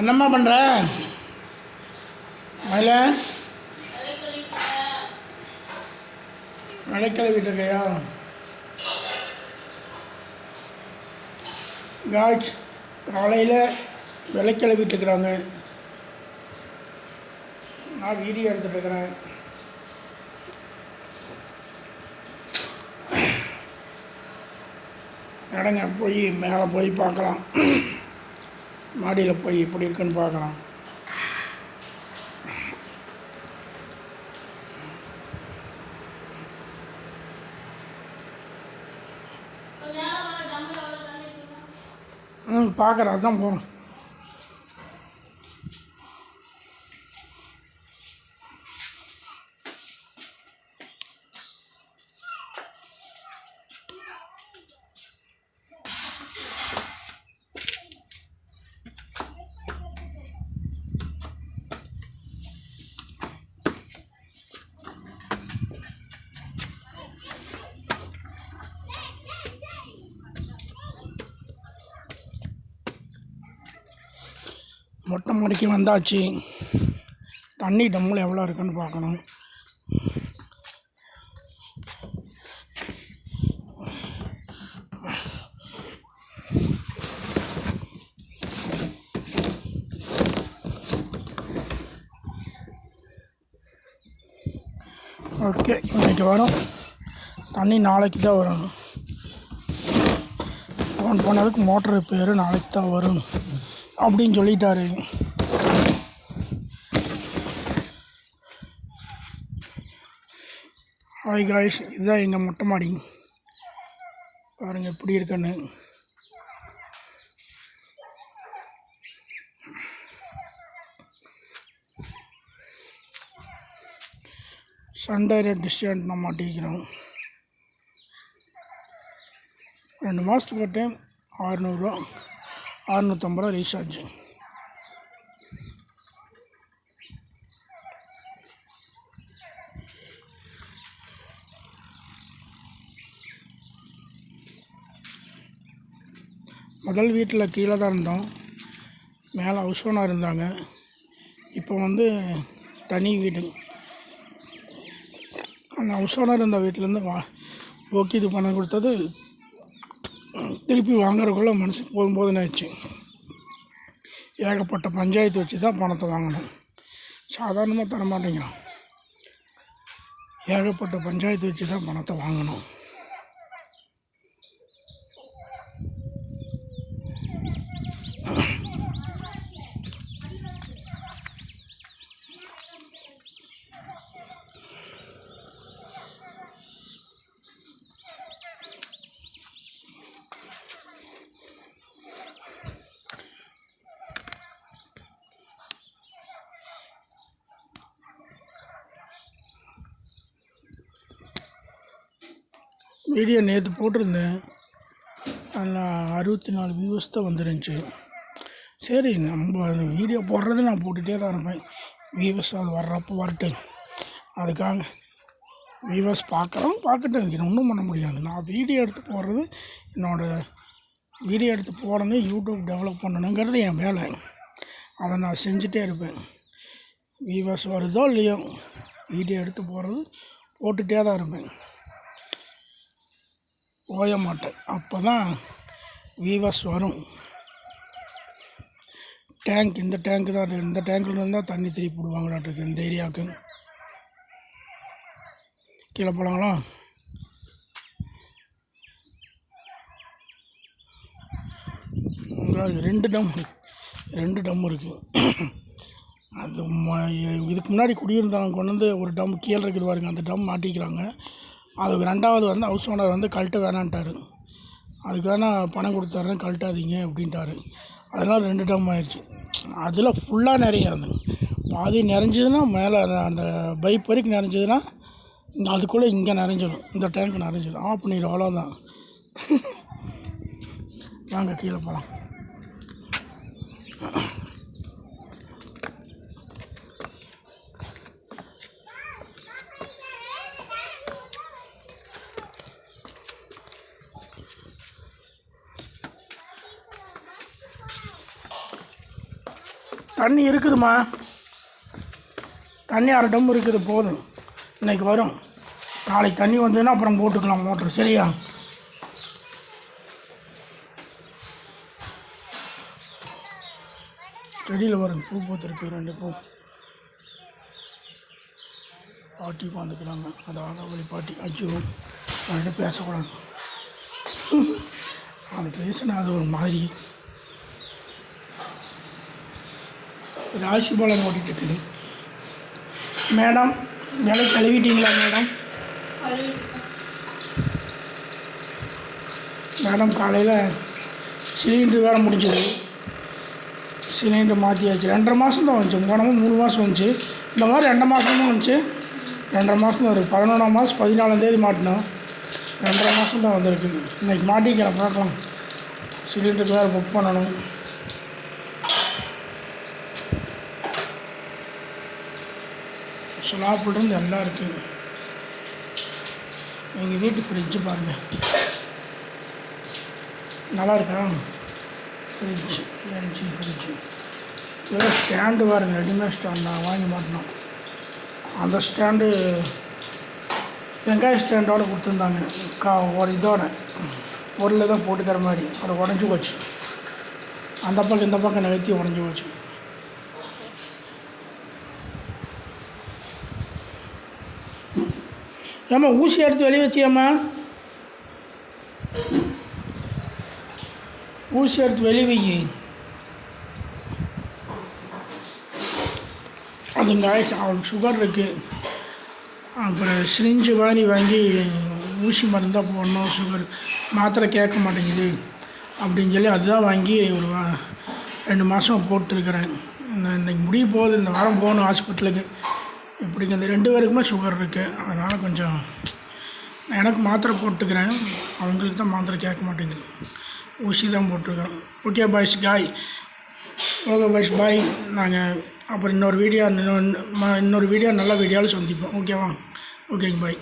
என்னம்மா பண்ணுற மயில? விளைக்கழுவிட்டு இருக்கையா? காய்ச் காலையில் விளைக்கழுவிட்டு இருக்கிறாங்க. நான் வீடியோ எடுத்துகிட்டு இருக்கிறேன். நடங்க போய் மேலே போய் பார்க்கலாம். மாடியில் போய் எப்படி இருக்குன்னு பார்க்கலாம். ம் பார்க்குறேன் அதான் போகணும் மொட்டை மாடிக்கு வந்தாச்சு. தண்ணி டம்மில் எவ்வளோ இருக்குன்னு பார்க்கணும். ஓகே இன்னைக்கு வரும். தண்ணி நாளைக்கு தான் வரும். ஃபோன் பண்ணதுக்கு மோட்டர் ரிப்பேரு நாளைக்கு தான் வரும். அப்படின்னு சொல்லிட்டாரு. ஹாய் காய்ஸ் இதுதான் எங்கள் மொட்டை மாடி. பாருங்கள் எப்படி இருக்குன்னு. சண்டே டிஸ்டன்ட் நம்ம மாட்டிக்கிறோம். ரெண்டு மாதத்துக்கு ஒரு டைம் ஆறுநூறுவா. அறநூற்றம்பது ரூபா ரீசார்ஜ் முதல் வீட்டில் கீழே தான் இருந்தோம். மேலே ஹவுஸ் ஓனாக இருந்தாங்க. இப்போ வந்து தனி வீடு. அந்த ஹவுஸ் ஓனர் இருந்த வீட்டிலேருந்து வா ஓகே இது பண்ண கொடுத்தது திருப்பி வாங்குறதுக்குள்ளே மனசுக்கு போதும் போதுன்னு ஆயிடுச்சு. ஏகப்பட்ட பஞ்சாயத்து வச்சு தான் பணத்தை வாங்கணும். சாதாரணமாக தர மாட்டேங்கிறான் ஏகப்பட்ட பஞ்சாயத்து வச்சு தான் பணத்தை வாங்கணும். வீடியோ நேற்று போட்டிருந்தேன். அதில் அறுபத்தி நாலு வியூஸ் தான் வந்துருந்துச்சு. சரி நம்ம வீடியோ போடுறது நான் போட்டுகிட்டே தான் இருப்பேன். வியூவர்ஸ் அது வர்றப்போ வரட்டும். அதுக்காக வியூவர்ஸ் பார்க்குறோம் பார்க்கட்டும் எனக்கு ஒன்றும் பண்ண முடியாது. நான் வீடியோ எடுத்து போடுறது என்னோடய வீடியோ எடுத்து போடணும் யூடியூப் டெவலப் பண்ணணுங்கிறது என் வேலை. அதை நான் செஞ்சுட்டே இருப்பேன். வியூவர்ஸ் வருதோ இல்லையோ வீடியோ எடுத்து போடுறது போட்டுகிட்டே தான் இருப்பேன். ஓய மாட்டேன் அப்போ தான் வீவர்ஸ் வரும். டேங்க் இந்த டேங்க் தான் இந்த டேங்க்கில் இருந்தால் தண்ணி திருப்பி விடுவாங்களாட்டுருக்கு இந்த ஏரியாவுக்கு. கீழே போகலாங்களா ரெண்டு டம் ரெண்டு டம் இருக்குது அது ம- இதுக்கு முன்னாடி குடியிருந்தவங்க கொண்டு வந்து ஒரு டம் கீழே இருக்குது பாருங்க அந்த டம் மாட்டிக்கிறாங்க. அது ரெண்டாவது வந்து ஹவுஸ் ஓனர் வந்து கழட்ட வேணான்ட்டார். அதுக்கு வேணால் பணம் கொடுத்துட்றேன் கழட்டாதீங்க அப்படின்ட்டாரு. அதனால் ரெண்டு டம் ஆயிடுச்சு அதில் ஃபுல்லாக நிறைய அந்த பாதி நிறைஞ்சதுன்னா மேலே அந்த அந்த பைப் வரைக்கும் நிறைஞ்சதுன்னா இங்கே அதுக்குள்ளே இங்கே நிறைஞ்சிடும். இந்த டேங்க் நிறைஞ்சிடும். ஆஃப் பண்ணிடும் அவ்வளோதான் வாங்க கீழே போகலாம் தண்ணி இருக்குதும்மா. தண்ணி அரை டம் இருக்குது போதும். இன்னைக்கு வரும். நாளைக்கு தண்ணி வந்ததுன்னா அப்புறம் போட்டுக்கலாம் மோட்ரு சரியா? செடியில் வரும். பூ பூத்துருக்கு ரெண்டு பூ. பாட்டி உட்காந்துக்கிறாங்க. அது ஆகாவளி பாட்டி. அச்சோ அவன்கிட்ட பேசக்கூடாது. அது பேசினா அது ஒரு மாதிரி. ராசி பலன் ஓட்டிகிட்டு இருக்குது மேடம் வேலை கழுவிட்டீங்களா மேடம்? மேடம் காலையில் சிலிண்டர் வேலை முடிஞ்சது. சிலிண்டர் மாற்றியாச்சு ரெண்டரை மாதம் தான் வந்துச்சு. போனமும் மூணு மாதம் வந்துச்சு. இந்த மாதிரி ரெண்டு மாதமும் வந்துச்சு. ரெண்டரை மாதம் தான் இருக்குது பதினொன்றாம் மாதம் பதினாலாம் தேதி மாட்டினோம். ரெண்டரை மாதம் தான் வந்திருக்கு. இன்னைக்கு மாட்டிக்கிறேன் பார்க்கலாம். சிலிண்டருக்கு வேறு புக் பண்ணணும். ஸ்லாப்லேருந்து எல்லாம் இருக்குது எங்கள் வீட்டு ஃப்ரிட்ஜு பாருங்கள் நல்லா இருக்கா? ஃப்ரிட்ஜ் எல்ஜி ஃப்ரிட்ஜு ஏதோ ஸ்டாண்டு பாருங்கள் ரெடிமேட் ஸ்டாண்ட் நான் வாங்கி மாட்டினோம். அந்த ஸ்டாண்டு வெங்காய ஸ்டாண்டோட கொடுத்துருந்தாங்க. கா ஒரு இதோட பொருளில் தான் போட்டுக்கிற மாதிரி. அது உடஞ்சி போச்சு. அந்த பக்கம் இந்த பக்கம் நகர்த்தி உடஞ்சி போச்சு. ஏம்மா ஊசி எடுத்து வெளியே வச்சியாம்மா. ஊசி எடுத்து வெளியே வை. அதுங்க அவனுக்கு சுகர் இருக்குது அப்புறம் சிரிஞ்சு வாங்கி வாங்கி ஊசி மருந்தாக போடணும் சுகர் மாத்திரை கேட்க மாட்டேங்குது. அப்படின்னு சொல்லி அதுதான் வாங்கி ஒரு வா- ரெண்டு மாதம் போட்டுருக்கிறேன். நான் இன்னைக்கு முடிய போகுது இந்த வாரம் போகணும் ஹாஸ்பிட்டலுக்கு இப்படிங்க இந்த ரெண்டு பேருக்குமே சுகர் இருக்குது அதனால் கொஞ்சம் எனக்கு மாத்திரை போட்டுக்கிறேன். அவங்களுக்கு தான் மாத்திரை கேட்க மாட்டேங்குது. ஊசி தான் போட்டிருக்கேன் ஓகே பாய்ஸ் காய் ஓகே பாய்ஸ் பாய் நாங்கள் அப்புறம் இன்னொரு வீடியோ இன்னொரு வீடியோ நல்ல வீடியோவில் சந்திப்போம். ஓகேவா ஓகேங்க பாய்